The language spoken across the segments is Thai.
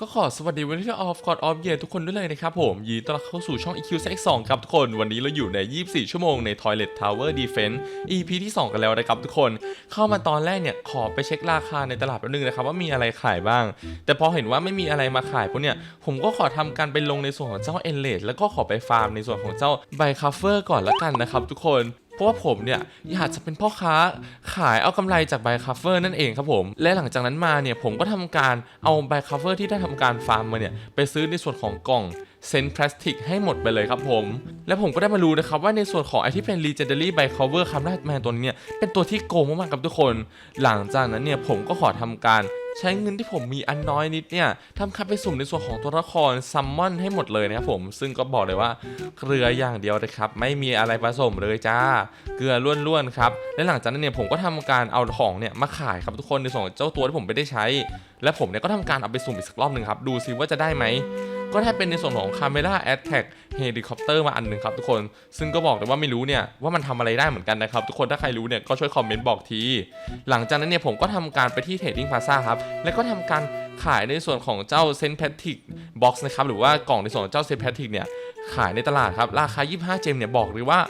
ก็ขอสวัสดีวันที่ออฟกอดออฟเยทุกคนด้วยเลยนะครับผมยินดีต้อนรับเข้าสู่ช่อง EQ Sex 2ครับทุกคน วันนี้เราอยู่ใน 24 ชั่วโมงใน Toilet Tower Defense EP ที่ 2 กันแล้วนะครับทุกคน เข้ามาตอนแรกเนี่ย ขอไปเช็คราคาในตลาดแป๊บนึงนะครับ ว่ามีอะไรขายบ้าง แต่พอเห็นว่าไม่มีอะไรมาขายพวกเนี่ย ผมก็ขอทำการไปลงในส่วนของเจ้า e n l a t แล้วก็ขอไปฟาร์มในส่วนของเจ้า b y c o v e r ก่อนละกันนะครับทุกคน เพราะว่าผมเนี่ยอยากจะเป็นพ่อค้าขายเอากำไรจากใบคัฟเฟอร์นั่นเองครับผม และหลังจากนั้นมาเนี่ยผมก็ทำการเอาใบคัฟเฟอร์ที่ได้ทำการฟาร์มมาเนี่ยไปซื้อในส่วนของกล่องเซนพลาสติกให้หมดไปเลยครับผม และผมก็ได้มารู้นะครับว่าในส่วนของไอที่เป็น Legendary by Cover คำแรกแมนตัวนี้เนี่ยเป็นตัวที่โกงมากๆครับทุกคน หลังจากนั้นเนี่ยผมก็ขอทำการ ใช้เงินที่ผมมีอันน้อยนิดเนี่ยทำคับไปสุ่มในส่วนของตัวละครซัมมอนให้หมดเลยนะครับผมซึ่งก็บอกเลยว่าเกลืออย่างเดียวนะครับ ไม่มีอะไรผสมเลยจ้า เกลือล้วนๆครับและหลังจากนั้นเนี่ยผมก็ทำการเอาของเนี่ยมาขายครับทุกคนในส่วนเจ้าตัวที่ผมไม่ได้ใช้ และผมเนี่ยก็ทำการเอาไปสุ่มอีกสักรอบหนึ่งครับดูซิว่าจะได้ไหม ก็ได้เป็นในส่วนของ Camera Attack Helicopter มาอันหนึ่งครับทุกคน ซึ่งก็บอกเลยว่าไม่รู้เนี่ยว่ามันทำอะไรได้เหมือนกันนะครับ ทุกคนถ้าใครรู้เนี่ยก็ช่วยคอมเมนต์บอกที หลังจากนั้นเนี่ยผมก็ทำการไปที่ Trading Plaza ครับ แล้วก็ทำการขายในส่วนของเจ้า s e n t p a t i c Box นะครับหรือว่ากล่องในส่วนของเจ้า s e n t p a t i c เนี่ยขายในตลาดครับราคา 25 เจมเนี่ยบอกเลยว่า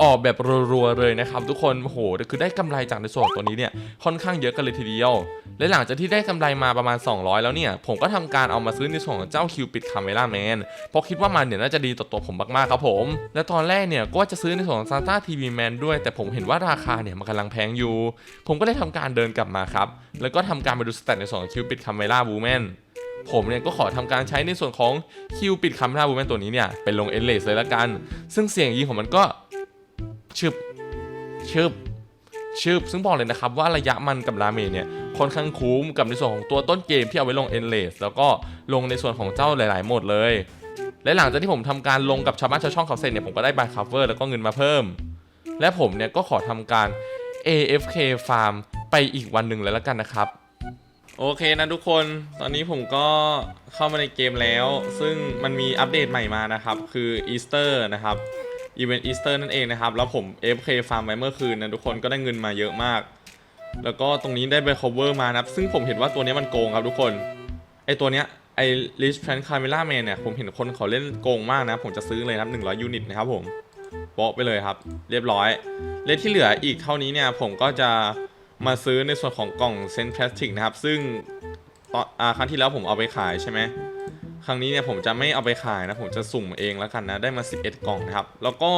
ออกแบบรัวๆเลยนะครับทุกคนโหคือได้กำไรจากในส่วนตัวนี้เนี่ยค่อนข้างเยอะกันเลยทีเดียว และหลังจากที่ได้กำไรมาประมาณ 200 แล้วเนี่ย ผมก็ทำการเอามาซื้อในส่วนของเจ้าคิวปิดคาเมล่าแมนเพราะคิดว่ามันเนี่ยน่าจะดีต่อตัวผมมากๆครับผม และตอนแรกเนี่ยก็จะซื้อในส่วนของซานต้าทีวีแมนด้วย แต่ผมเห็นว่าราคาเนี่ยมันกำลังแพงอยู่ ผมก็เลยทำการเดินกลับมาครับแล้วก็ทำการไปดูสแตทในส่วนของคิวปิดคาเมล่าบูแมนผมเนี่ยก็ขอทำการใช้ในส่วนของคิวปิดคาเมล่าบูแมนตัวนี้เนี่ยเป็นลงเอเลสเลยละกัน ซึ่งเสียงยิงของมันก็ ชึบชึบชึบซึ่งบอกเลยนะครับว่าระยะมันกับราเมเนี่ยค่อนข้างคุ้มกับในส่วนของตัวต้นเกมที่เอาไว้ลง Endless แล้วก็ลงในส่วนของเจ้าหลายๆโหมดเลย และหลังจากที่ผมทำการลงกับชาวบ้านชาวช่องเขาเสร็จเนี่ยผมก็ได้บายคัฟเวอร์แล้วก็เงินมาเพิ่ม และผมเนี่ยก็ขอทำการ AFK Farm ไปอีกวันหนึ่งเลยแล้วกันนะครับ โอเคนะทุกคนตอนนี้ผมก็เข้ามาในเกมแล้ว ซึ่งมันมีอัปเดตใหม่มานะครับ คืออีสเตอร์นะครับ อีเวนต์อีสเตอร์นั่นเองนะครับ แล้วผม FK ฟาร์มไว้เมื่อคืนนะทุกคนก็ได้เงินมาเยอะมาก แล้วก็ตรงนี้ได้ไป cover มานะครับ ซึ่งผมเห็นว่าตัวนี้มันโกงครับทุกคน ไอตัวเนี้ยไอ Rich Plan Camera Man เนี่ย ผมเห็นคนเขาเล่นโกงมากนะ ผมจะซื้อเลยครับ100ยูนิตนะครับผมโปะไปเลยครับ เรียบร้อย เลทที่เหลืออีกเท่านี้เนี่ย ผมก็จะมาซื้อในส่วนของกล่องเซนพลาสติกนะครับ ซึ่งตอนอาครั้งที่แล้วผมเอาไปขายใช่ไหม ครั้งนี้เนี่ยผมจะไม่เอาไปขายนะ ผมจะสุ่มเองแล้วกันนะ ได้มา 11 กล่องนะครับ แล้วก็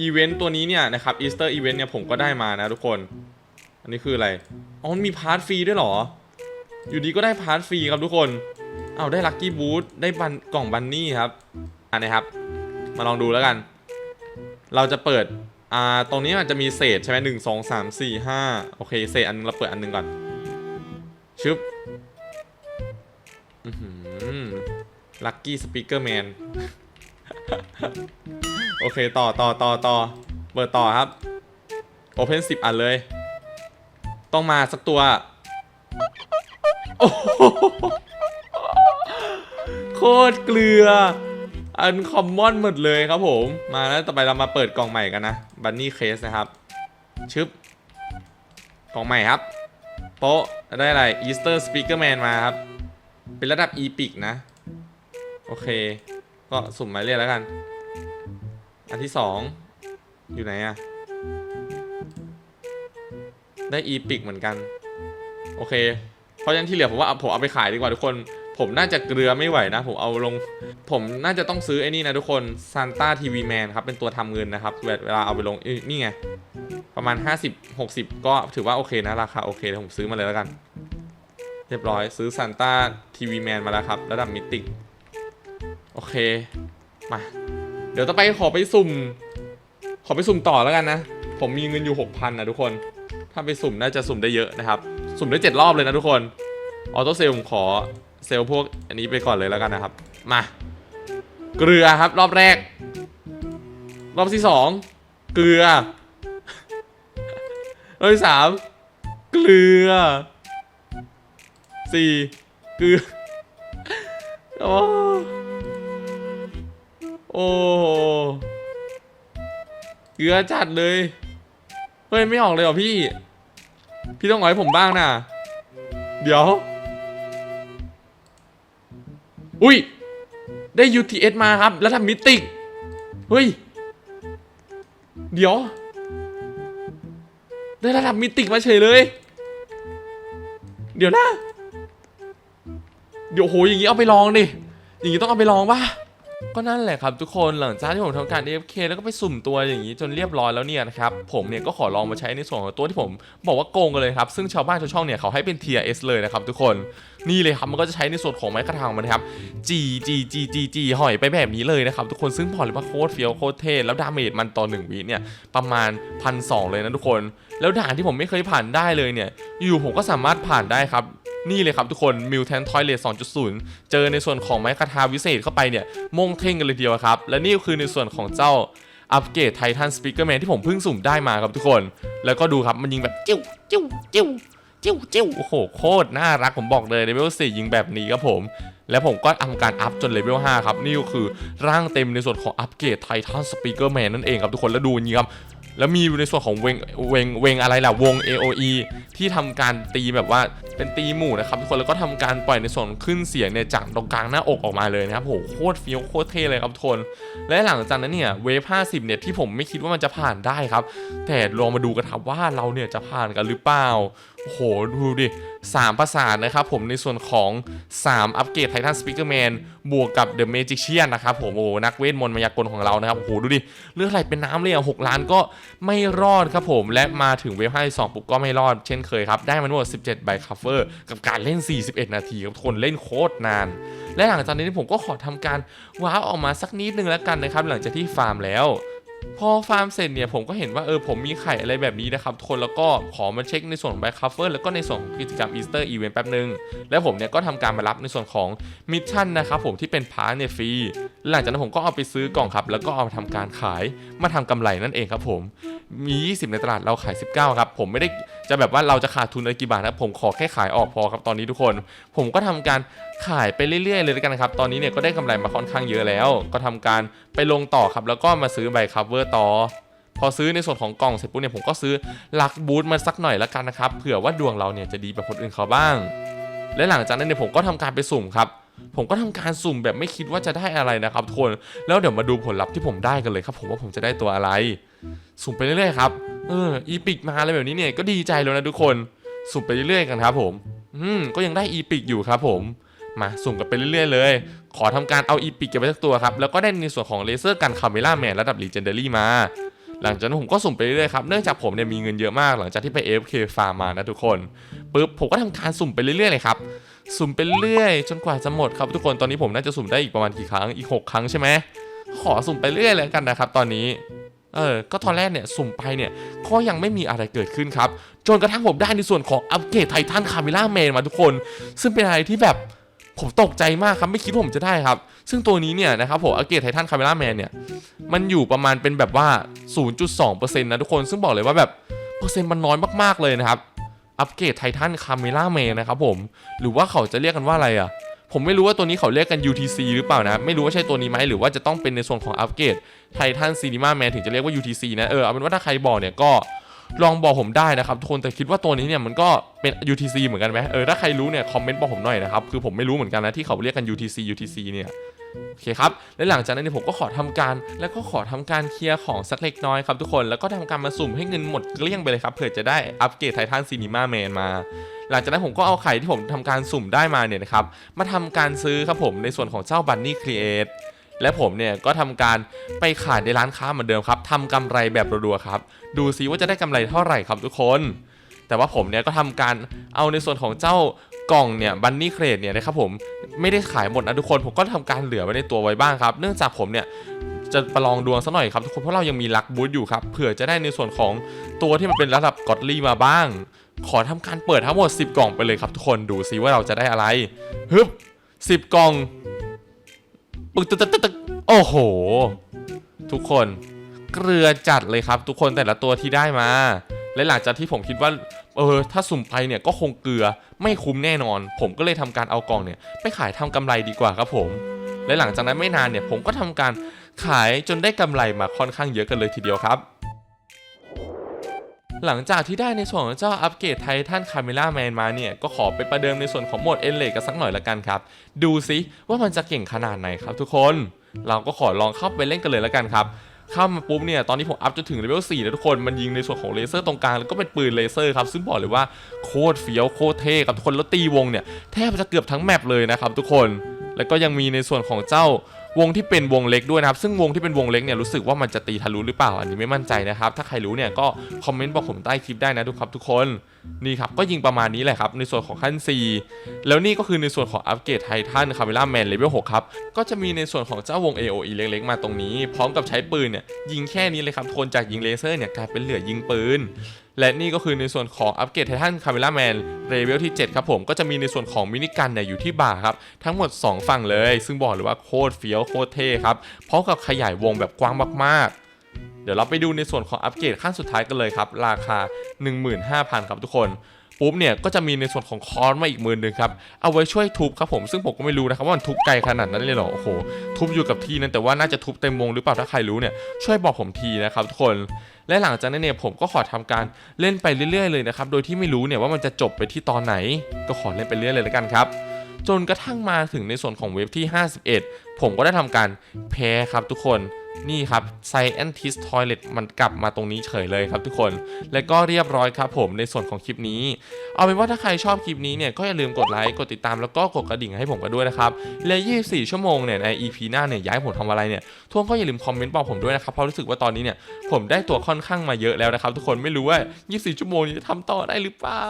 อีเวนต์ตัวนี้เนี่ยนะครับอีสเตอร์อีเวนต์เนี่ยผมก็ได้มานะทุกคน อันนี้คืออะไร อ๋อมันมีพาร์ทฟรีด้วยเหรอ อยู่ดีก็ได้พาร์ทฟรีครับทุกคน เอาได้ลัคกี้บูธได้บันกล่องบันนี่ครับ อันนี้ครับ มาลองดูแล้วกัน เราจะเปิด อ่า ตรงนี้มันจะมีเศษใช่ไหมหนึ่งสองสามสี่ห้าโอเค เศษอันนึงเราเปิดอันนึงก่อน ชึบ ลัคกี้สปีกเกอร์แมนโอเคต่อต่อต่อต่อเปิดต่อครับโอเพนสิบอันเลย ต้องมาสักตัว โอ้โคตรเกลือ อันคอมมอนหมดเลยครับผม มาแล้วต่อไปเรามาเปิดกล่องใหม่กันนะ บันนี่เคสนะครับ ชึบ กล่องใหม่ครับ โป๊ะ ได้อะไรอีสเตอร์สปีกเกอร์แมนมาครับ เป็นระดับอีพิกนะ โอเค ก็สุ่มหมายเลขแล้วกัน อันที่สองอยู่ไหนอะได้อีพิกเหมือนกัน โอเค เพราะฉะนั้นที่เหลือผมว่าผมเอาไปขายดีกว่าทุกคน ผมน่าจะเกลือไม่ไหวนะ ผมเอาลง ผมน่าจะต้องซื้อไอ้นี่นะทุกคนซานต้าทีวีแมนครับ เป็นตัวทำเงินนะครับ เวลาเอาไปลงเอ้ยนี่ไง ประมาณ 50 60 ก็ถือว่าโอเคนะราคาโอเคเดี๋ยวผมซื้อมาเลยแล้วกัน เรียบร้อยซื้อซานต้าทีวีแมนมาแล้วครับ ระดับมิติ โอเค มา เดี๋ยวต่อไปขอไปสุ่ม ขอไปสุ่มต่อแล้วกันนะ ผมมีเงินอยู่6,000นะทุกคน ถ้าไปสุ่มน่าจะสุ่มได้เยอะนะครับ สุ่มได้7รอบเลยนะทุกคน ออโต้เซลผมขอเซลพวกอันนี้ไปก่อนเลยแล้วกันนะครับ มา เกลือครับ รอบแรก รอบที่สองเกลือ รอบที่สามเกลือสี่เกลือโอ้ โอ้เกือจัดเลย เฮ้ย ไม่ออกเลยเหรอพี่ พี่ต้องเอาให้ผมบ้างนะ เดี๋ยว อุ้ย ได้ UTS มาครับ แล้วทำมิติก เฮ้ย เดี๋ยว ได้ระดับมิติกมาเฉยเลย เดี๋ยวนะ เดี๋ยวโหอย่างนี้เอาไปลองดิ อย่างนี้ต้องเอาไปลองป่ะ ก็นั่นแหละครับทุกคนหลังจากที่ผมทำการ AFK แล้วก็ไปสุ่มตัวอย่างนี้จนเรียบร้อยแล้วเนี่ยนะครับผมเนี่ยก็ขอลองมาใช้ในส่วนของตัวที่ผมบอกว่าโกงกันเลยครับซึ่งชาวบ้านชาวช่องเนี่ยเขาให้เป็น Tier S เลยนะครับทุกคนนี่เลยครับมันก็จะใช้ในส่วนของไม้กระถางมันนะครับ G G G G G หอยไปแบบนี้เลยนะครับทุกคนซึ่งบอเลยว่าโคตรเฟี้ยวโคตรเท่แล้วดาเมจมันต่อหนึ่งวิเนี่ยประมาณพันสเลยนะทุกคน แล้วด่านที่ผมไม่เคยผ่านได้เลยเนี่ยอยู่ผมก็สามารถผ่านได้ครับ นี่เลยครับทุกคน m i l t a n Toilet 2.0 เจอในส่วนของไม้คาทาวิเศษเข้าไปเนี่ยมงเท่งกันเลยเดียวครับ และนี่ก็คือในส่วนของเจ้าอัปเกรดไททันสปีกเกอร์แมนที่ผมเพิ่งสุ่มได้มาครับทุกคน แล้วก็ดูครับมันยิงแบบจิ้วจิ้วจิ้วจิ้วจิ้วโอ้โหโคตรน่ารักผมบอกเลยเลเวล4ยิงแบบนี้ครับผม แล้วผมก็ทำการอัพจนเลเวล5ครับ นี่ก็คือร่างเต็มในส่วนของอัปเกรดไททันสปีกเกอร์แมนนั่นเองครับทุกคนแล้วดูย่างนี้ครับ แล้วมีในส่วนของเวงเวงเวงอะไรล่ะวง AOE ที่ทำการตีแบบว่าเป็นตีหมู่นะครับทุกคนแล้วก็ทำการปล่อยในส่วนขึ้นเสียงเนี่ยจากตรงกลางหน้าอกออกมาเลยนะครับโหโคตรเฟี้ยวโคตรเท่เลยครับทุกคนและหลังจากนั้นเนี่ยเวฟ50เนี่ยที่ผมไม่คิดว่ามันจะผ่านได้ครับ แต่ลองมาดูกันครับว่าเราเนี่ยจะผ่านกันหรือเปล่า โอ้โห ดูดิสามประสานนะครับผมในส่วนของ 3 อัปเกรดไททันสปีกเกอร์แมนบวกกับเดอะเมจิเชียนนะครับผม โอ้โหนักเวทมนต์มายากลของเรานะครับ โอ้โห ดูดิ เลือดไหลเป็นน้ำเลยอะหกล้านก็ไม่รอดครับผม และมาถึงเวฟ52ปุ๊บก็ไม่รอดเช่นเคยครับ ได้มาทั้งหมด 17 ใบคัฟเฟอร์ กับการเล่น 41 นาทีครับทุกคนเล่นโคตรนาน และหลังจากนี้ผมก็ขอทำการว้าวออกมาสักนิดนึงแล้วกันนะครับ หลังจากที่ฟาร์มแล้ว พอฟาร์มเสร็จเนี่ยผมก็เห็นว่าเออผมมีไข่อะไรแบบนี้นะครับทุกคนแล้วก็ขอมาเช็คในส่วนของแบ็คคัฟเฟอร์แล้วก็ในส่วนของกิจกรรมอีสเตอร์อีเวนต์แป๊บนึง แล้วผมเนี่ยก็ทำการมารับในส่วนของมิชชั่นนะครับผมที่เป็นพาร์ทเนี่ยฟรีหลังจากนั้นผมก็เอาไปซื้อกล่องครับ แล้วก็เอามาทำการขายมาทำกำไรนั่นเองครับผมมี 20 ในตลาดเราขาย 19 ครับ ผมไม่ได้จะแบบว่าเราจะขาดทุนอะไรกี่บาทนะผมขอแค่ขายออกพอครับตอนนี้ทุกคน ผมก็ทำการขายไปเรื่อยๆเลยแล้วกันครับ ตอนนี้เนี่ยก็ได้กำไรมาค่อนข้างเยอะแล้ว ก็ทำการไปลงต่อครับ แล้วก็มาซื้อใบคัฟเวอร์ต่อ พอซื้อในส่วนของกล่องเสร็จปุ๊บเนี่ยผมก็ซื้อลักบูทมาสักหน่อยแล้วกันนะครับ เผื่อว่าดวงเราเนี่ยจะดีแบบคนอื่นเขาบ้าง และหลังจากนั้นเนี่ยผมก็ทำการไปสุ่มครับผมก็ทำการสุ่มแบบไม่คิดว่าจะได้อะไรนะครับทุกคนแล้วเดี๋ยวมาดูผลลัพธ์ที่ผมได้กันเลยครับ ผมว่าผมจะได้ตัวอะไร สุ่มไปเรื่อยๆครับเอออีพิกมาอะไรแบบนี้เนี่ยก็ดีใจแล้วนะทุกคน สุ่มไปเรื่อยๆกันครับผม อืมก็ยังได้อีพิกอยู่ครับผม มาสุ่มกันไปเรื่อยๆเลย ขอทำการเอาอีพิกเก็บไว้สักตัวครับ แล้วก็ได้ในส่วนของเลเซอร์กันคาเมล่าแมนระดับลีเจนเดอรี่มา หลังจากนั้นผมก็สุ่มไปเรื่อยๆครับ เนื่องจากผมเนี่ยมีเงินเยอะมากหลังจากที่ไป AFK ฟาร์มมานะทุกคนปึ๊บผมก็ทำการสุ่มไปเรื่อยๆเลยครับสุ่มไปเรื่อยจนกว่าจะหมดครับทุกคนตอนนี้ผมน่าจะสุ่มได้อีกประมาณกี่ครั้งอีก 6 ครั้งใช่ไหมขอสุ่มไปเรื่อยเลยกันนะครับ ตอนนี้เออ ก็ตอนแรกเนี่ยสุ่มไปเนี่ยก็ยังไม่มีอะไรเกิดขึ้นครับ จนกระทั่งผมได้ในส่วนของอัปเกรดไททันคาเมล่าแมนมาทุกคน ซึ่งเป็นอะไรที่แบบ ผมตกใจมากครับไม่คิดว่าผมจะได้ครับ ซึ่งตัวนี้เนี่ยนะครับผมอัปเกรดไททันคาเมล่าแมนเนี่ยมันอยู่ประมาณเป็นแบบว่า 0.2%นะทุกคนซึ่งบอกเลยว่าแบบเปอร์เซ็นต์มันน้อยมากๆเลยนะครับอัปเกรดไททันคาเมล่าแมนนะครับผมหรือว่าเขาจะเรียกกันว่าอะไรอะผมไม่รู้ว่าตัวนี้เขาเรียกกัน UTC หรือเปล่านะ ไม่รู้ว่าใช่ตัวนี้ไหมหรือว่าจะต้องเป็นในส่วนของอัปเกรดไททันซีนีมาแมนถึงจะเรียกว่า UTC นะ เออ เอาเป็นว่าถ้าใครบอกเนี่ยก็ ลองบอกผมได้นะครับทุกคนแต่คิดว่าตัวนี้เนี่ยมันก็เป็น UTC เหมือนกันไหมเออถ้าใครรู้เนี่ยคอมเมนต์บอกผมหน่อยนะครับคือผมไม่รู้เหมือนกันนะที่เขาเรียกกัน UTC UTC เนี่ยโอเคครับ และหลังจากนั้นเนี่ยผมก็ขอทำการ แล้วก็ขอทำการเคลียร์ของสักเล็กน้อยครับทุกคน แล้วก็ทำการมาสุ่มให้เงินหมดเกลี้ยงไปเลยครับ เผื่อจะได้อัปเกรดไททันซีนีมาแมนมา หลังจากนั้นผมก็เอาไข่ที่ผมทำการสุ่มได้มาเนี่ยนะครับ มาทำการซื้อครับผมในส่วนของเจ้าบันนี่ครีเอท และผมเนี่ยก็ทำการไปขายในร้านค้าเหมือนเดิมครับทำกำไรแบบรัวๆครับ ดูซิว่าจะได้กำไรเท่าไหร่ครับทุกคน แต่ว่าผมเนี่ยก็ทำการเอาในส่วนของเจ้ากล่องเนี่ยบันนี่เครดเนี่ยนะครับผมไม่ได้ขายหมดนะทุกคนผมก็ทำการเหลือไว้ในตัวไว้บ้างครับ เนื่องจากผมเนี่ยจะประลองดวงซะหน่อยครับทุกคนเพราะเรายังมีลักบูธอยู่ครับเผื่อจะได้ในส่วนของตัวที่มันเป็นระดับกอดลี่มาบ้าง ขอทำการเปิดทั้งหมด 10 กล่องไปเลยครับทุกคนดูซิว่าเราจะได้อะไรฮึบ10 กล่อง ปึกตึกตึกตึกโอ้โห ทุกคนเกลือจัดเลยครับ ทุกคนแต่ละตัวที่ได้มาและหลังจากที่ผมคิดว่าเออถ้าสุ่มไปเนี่ยก็คงเกลือไม่คุ้มแน่นอน ผมก็เลยทำการเอากล่องเนี่ยไปขายทำกำไรดีกว่าครับผม และหลังจากนั้นไม่นานเนี่ยผมก็ทำการขายจนได้กำไรมาค่อนข้างเยอะกันเลยทีเดียวครับ หลังจากที่ได้ในส่วนของเจ้าอัปเกรดไททันคาเมล่าแมนมาเนี่ย ก็ขอไปประเดิมในส่วนของโหมดเอนเลกันสักหน่อยละกันครับ ดูซิว่ามันจะเก่งขนาดไหนครับทุกคน เราก็ขอลองเข้าไปเล่นกันเลยละกันครับเข้ามาปุ๊บเนี่ยตอนนี้ผมอัพจนถึงเลเวล4แล้วทุกคนมันยิงในส่วนของเลเซอร์ตรงกลางแล้วก็เป็นปืนเลเซอร์ครับซึ่งบอกเลยว่าโคตรเฟี้ยวโคตรเท่ครับทุกคนแล้วตีวงเนี่ยแทบจะเกือบทั้งแมปเลยนะครับทุกคนแล้วก็ยังมีในส่วนของเจ้า วงที่เป็นวงเล็กด้วยนะครับ ซึ่งวงที่เป็นวงเล็กเนี่ยรู้สึกว่ามันจะตีทะลุหรือเปล่า อันนี้ไม่มั่นใจนะครับ ถ้าใครรู้เนี่ยก็คอมเมนต์บอกผมใต้คลิปได้นะทุกครับทุกคน นี่ครับก็ยิงประมาณนี้แหละครับในส่วนของขั้น4แล้วนี่ก็คือในส่วนของอัปเกรดไททันคาเมล่าแมนเลเวล6ครับ ก็จะมีในส่วนของเจ้าวง AOE เล็กๆ มาตรงนี้ พร้อมกับใช้ปืนเนี่ยยิงแค่นี้เลยครับทนจากยิงเลเซอร์เนี่ยกลายเป็นเหลือยิงปืน และนี่ก็คือในส่วนของอัปเกรดไททันคาเมล่าแมนเลเวลที่ 7 ครับผมก็จะมีในส่วนของมินิกันเนี่ยอยู่ที่บ่าครับ ทั้งหมด 2 ฝั่งเลย ซึ่งบอกเลยว่าโคตรเฟี้ยวโคตรเท่ครับพร้อมกับขยายวงแบบกว้างมากๆ เดี๋ยวเราไปดูในส่วนของอัปเกรดขั้นสุดท้ายกันเลยครับ ราคา 15,000 ครับทุกคนปุ๊บเนี่ยก็จะมีในส่วนของคอนมาอีกมือหนึ่งครับเอาไว้ช่วยทุบครับผมซึ่งผมก็ไม่รู้นะครับว่ามันทุบไกลขนาดนั้นเลยเหรอโอ้โหทุบอยู่กับที่นั้นแต่ว่าน่าจะทุบเต็มวงหรือเปล่าถ้าใครรู้เนี่ยช่วยบอกผมทีนะครับทุกคนและหลังจากนั้นเนี่ยผมก็ขอทำการเล่นไปเรื่อยๆเลยนะครับโดยที่ไม่รู้เนี่ยว่ามันจะจบไปที่ตอนไหน ก็ขอเล่นไปเรื่อยเลยแล้วกันครับจนกระทั่งมาถึงในส่วนของเว็บที่ 51 ผมก็ได้ทำการแพ้ครับทุกคน นี่ครับ Scientist Toilet มันกลับมาตรงนี้เฉยเลยครับทุกคน และก็เรียบร้อยครับผมในส่วนของคลิปนี้ เอาเป็นว่าถ้าใครชอบคลิปนี้เนี่ยก็อย่าลืมกดไลค์ กดติดตามแล้วก็กดกระดิ่งให้ผมกันด้วยนะครับ และ 24 ชั่วโมงเนี่ยใน EP หน้าเนี่ยย้ายผมทำอะไรเนี่ยทุกคนก็อย่าลืมคอมเมนต์บอกผมด้วยนะครับ เพราะรู้สึกว่าตอนนี้เนี่ยผมได้ตัวค่อนข้างมาเยอะแล้วนะครับทุกคนไม่รู้ว่า 24 ชั่วโมงนี้จะทำต่อได้หรือเปล่า